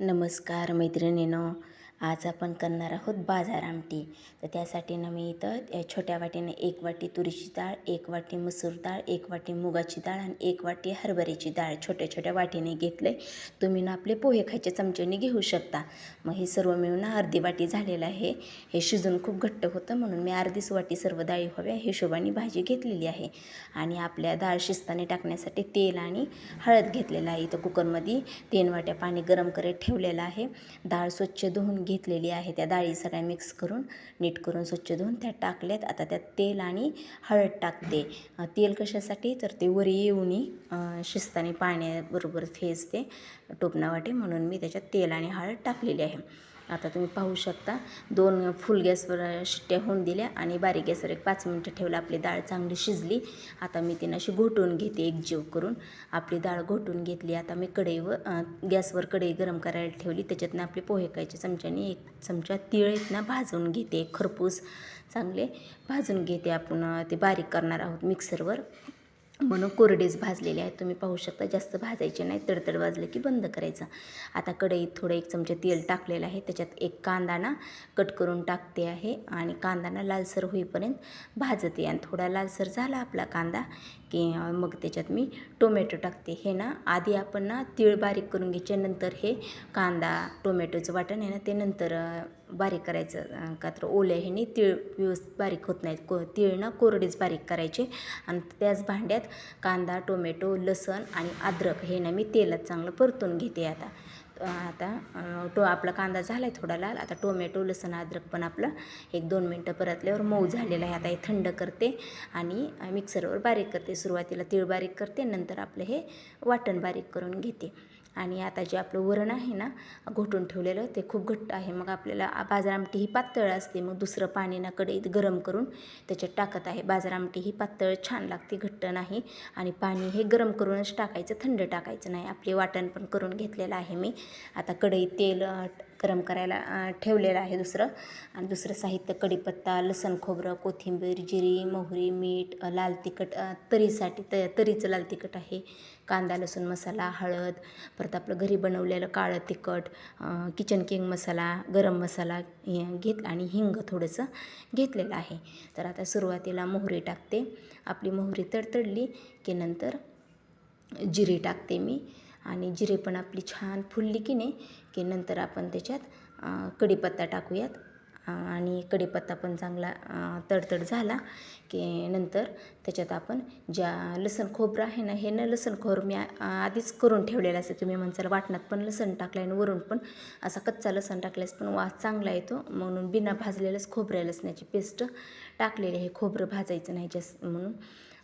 नमस्कार मैत्रिणीनो. आज आपण करणार आहोत बाजार आमटी. तर त्यासाठी ना मी इथं या छोट्या वाटीने एक वाटी तुरीची डाळ एक वाटी मसूर डाळ एक वाटी मुगाची डाळ आणि एक वाटी हरभऱ्याची डाळ छोट्या छोट्या वाटीने घेतले. तुम्ही ना आपले पोहे खायच्या चमच्याने घेऊ शकता. मग हे सर्व मिळून अर्धी वाटी झालेलं आहे. हे शिजून खूप घट्ट होतं म्हणून मी अर्धीच वाटी सर्व डाळी हव्या हिशोबाने भाजी घेतलेली आहे. आणि आपल्या डाळ शिजताने टाकण्यासाठी तेल आणि हळद घेतलेलं आहे. इथं कुकरमध्ये तीन वाट्या पाणी गरम करत ठेवलेलं आहे. डाळ स्वच्छ धुवून घेतलेली आहे. त्या डाळी सगळ्या मिक्स करून नीट करून स्वच्छ धुवून त्यात टाकल्यात आता त्यात तेल आणि हळद टाकते. तेल कशासाठी? तर ते वर येऊन अं, शिजताना पाण्याबरोबर फेजते टोपणा वाटे म्हणून मी त्याच्यात तेल आणि हळद टाकलेली आहे. आता तुम्ही पाहू शकता. दोन फुल गॅसवर शिट्ट्या होऊन दिल्या आणि बारीक गॅसवर एक पाच मिनटं ठेवलं. आपली डाळ चांगली शिजली. आता मी तिनं अशी घोटून घेते एक जीव करून. आपली डाळ घोटून घेतली. आता मी कढईवर गॅसवर कढई गरम करायला ठेवली. त्याच्यातनं आपले पोहे कायचे चमच्याने एक चमचा तिळ आहेत ना भाजून घेते. खरपूस चांगले भाजून घेते आपण. ते बारीक करणार आहोत मिक्सरवर म्हणून कोरडेच भाजलेले आहेत. तुम्ही पाहू शकता जास्त भाजायचे नाही तडतड भाजलं की बंद करायचं. आता कढईत थोडं एक चमचे तेल टाकलेलं आहे. त्याच्यात एक कांदा ना कट करून टाकते आहे आणि कांदा ना लालसर होईपर्यंत भाजते. आणि थोडा लालसर झाला आपला कांदा की मग त्याच्यात मी टोमॅटो टाकते. हे ना आधी आपण ना तीळ बारीक करून घ्यायचे नंतर हे कांदा टोमॅटोचं वाटण आहे ना ते नंतर बारीक करायचं का तर ओल्या ह्याने तीळ व्यवस्थित बारीक होत नाहीत. को तीळनं कोरडीच कोरडेच बारीक करायचे. आणि त्याच भांड्यात कांदा टोमॅटो लसण आणि अद्रक हे ना मी तेलात चांगलं परतून घेते आता. आता टो आपला कांदा झाला आहे थोडा लाल. आता टोमॅटो लसण अद्रक पण आपलं एक दोन मिनटं परतल्यावर मऊ झालेलं आहे. आता हे थंड करते आणि मिक्सरवर बारीक करते. सुरुवातीला तीळ बारीक करते नंतर आपलं हे वाटण बारीक करून घेते. आणि आता जे आपलं वरण आहे ना घोटून ठेवलेलं ते खूप घट्ट आहे. मग आपल्याला बाजार आमटी ही पातळ असते. मग दुसरं पाणी ना कढईत गरम करून त्याच्यात टाकत आहे. बाजार आमटी ही पातळ छान लागते घट्ट नाही. आणि पाणी हे गरम करूनच टाकायचं थंड टाकायचं नाही. आपले वाटण पण करून घेतलेलं आहे मी. आता कढईत तेल गरम करायला ठेवलेलं आहे दुसरं. आणि दुसरं साहित्य कढीपत्ता लसण खोबरं कोथिंबीर जिरी मोहरी मीठ लाल तिखट तरीसाठी त तरीचं लाल तिखट आहे. कांदा लसूण मसाला हळद परत आपलं घरी बनवलेलं काळं तिखट किचन किंग मसाला गरम मसाला हे घेत आणि हिंग थोडंसं घेतलेलं आहे. तर आता सुरुवातीला मोहरी टाकते. आपली मोहरी तडतडली की नंतर जिरी टाकते मी. आणि जिरे पण आपली छान फुलली की नाही की नंतर आपण त्याच्यात कढीपत्ता टाकूयात. आणि कढीपत्ता पण चांगला तडतड झाला की नंतर त्याच्यात आपण ज्या लसण खोबरं आहे ना हे न लसण खोबरं मी आधीच करून ठेवलेलं असते. तुम्ही म्हणसाल वाटणात पण लसण टाकलं आणि वरून पण असा कच्चा लसण टाकल्यास पण वास चांगला येतो. म्हणून बिना भाजलेलंच खोबऱ्या लसणाची पेस्ट टाकलेले आहे खोबरं भाजायचं नाही जास्त म्हणून.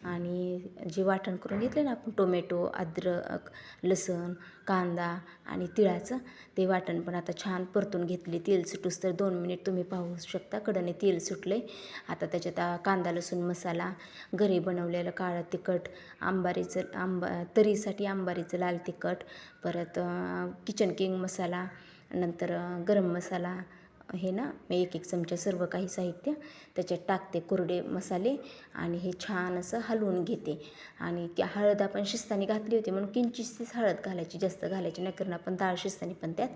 आणि जे वाटण करून घेतले ना आपण टोमॅटो अद्रक लसण कांदा आणि तिळाचं ते वाटण पण आता छान परतून घेतले. तेल सुटूस तर दोन मिनिट तुम्ही पाहू शकता. कडने तेल सुटले आता त्याच्यात कांदा लसूण मसाला घरी बनवलेलं काळं तिखट आंबारीचं आंबा तरीसाठी आंबारीचं लाल तिखट परत किचन किंग मसाला नंतर गरम मसाला हे ना मी एक एक चमचा सर्व काही साहित्य त्याच्यात टाकते कोरडे मसाले आणि हे छान असं हलवून घेते. आणि त्या हळद आपण शिस्तानी घातली होती म्हणून किंचितच हळद घालायची जास्त घालायची नाही कारण आपण डाळ शिस्तानी पण त्यात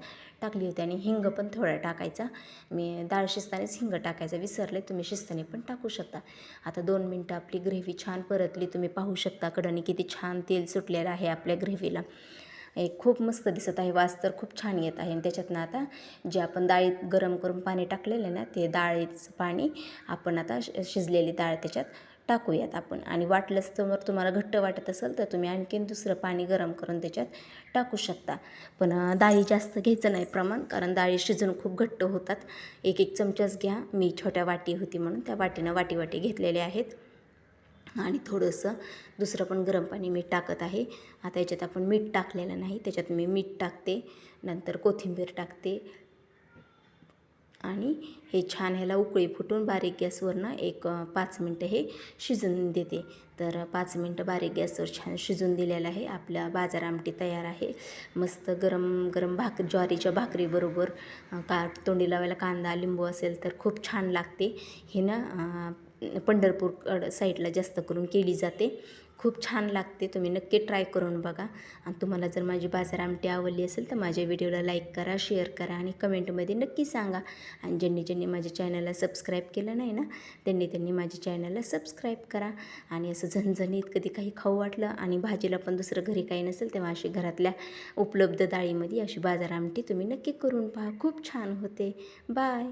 टाकली होती. आणि हिंग पण थोडा टाकायचा. मी डाळ शिस्तानेच हिंग टाकायचा विसरले तुम्ही शिस्तानी पण टाकू शकता. आता दोन मिनटं आपली ग्रेव्ही छान परतली तुम्ही पाहू शकता कडनी किती छान तेल सुटलेलं आहे आपल्या ग्रेव्हीला. एक खूप मस्त दिसत आहे. वास तर खूप छान येत आहे. आणि त्याच्यातनं आता जे आपण डाळीत गरम करून पाणी टाकलेलं ना ते डाळीचं पाणी आपण आता शि- शिजलेली डाळ त्याच्यात टाकूयात आपण. आणि वाटलंच तर मग तुम्हाला घट्ट वाटत असेल तर तुम्ही आणखीन दुसरं पाणी गरम करून त्याच्यात टाकू शकता. पण डाळी जास्त घ्यायचं नाही प्रमाण कारण डाळी शिजून खूप घट्ट होतात. एक एक चमचाच घ्या. मी छोट्या वाटी होती म्हणून त्या वाटीनं वाटी वाटी घेतलेले आहेत. आणि थोडंसं दुसरं पण गरम पाणी मीठ टाकत आहे. आता याच्यात आपण मीठ टाकलेलं नाही त्याच्यात मी मीठ टाकते नंतर कोथिंबीर टाकते. आणि हे छान ह्याला उकळी फुटून बारीक गॅसवरनं एक पाच मिनटं हे शिजून देते. तर पाच मिनटं बारीक गॅसवर छान शिजून दिलेलं आहे. आपल्या बाजार आमटी तयार आहे. मस्त गरम गरम भाक ज्वारीच्या भाकरीबरोबर का तोंडी लावायला कांदा लिंबू असेल तर खूप छान लागते. हे ना पंढरपूर साईडला जास्त करून केली जाते. खूप छान लागते तुम्ही नक्की ट्राय करून बघा. आणि तुम्हाला जर माझी बाजार आमटी आवडली असेल तर माझ्या व्हिडिओला लाईक करा शेअर करा आणि कमेंटमध्ये नक्की सांगा. आणि ज्यांनी ज्यांनी माझ्या चॅनलला सबस्क्राईब केलं नाही ना त्यांनी त्यांनी माझ्या चॅनलला सबस्क्राईब करा. आणि असं झणझणीत कधी काही खाऊ वाटलं आणि भाजीला पण दुसरं घरी काही नसेल तेव्हा अशी घरातल्या उपलब्ध डाळीमध्ये अशी बाजार आमटी तुम्ही नक्की करून पहा. खूप छान होते. बाय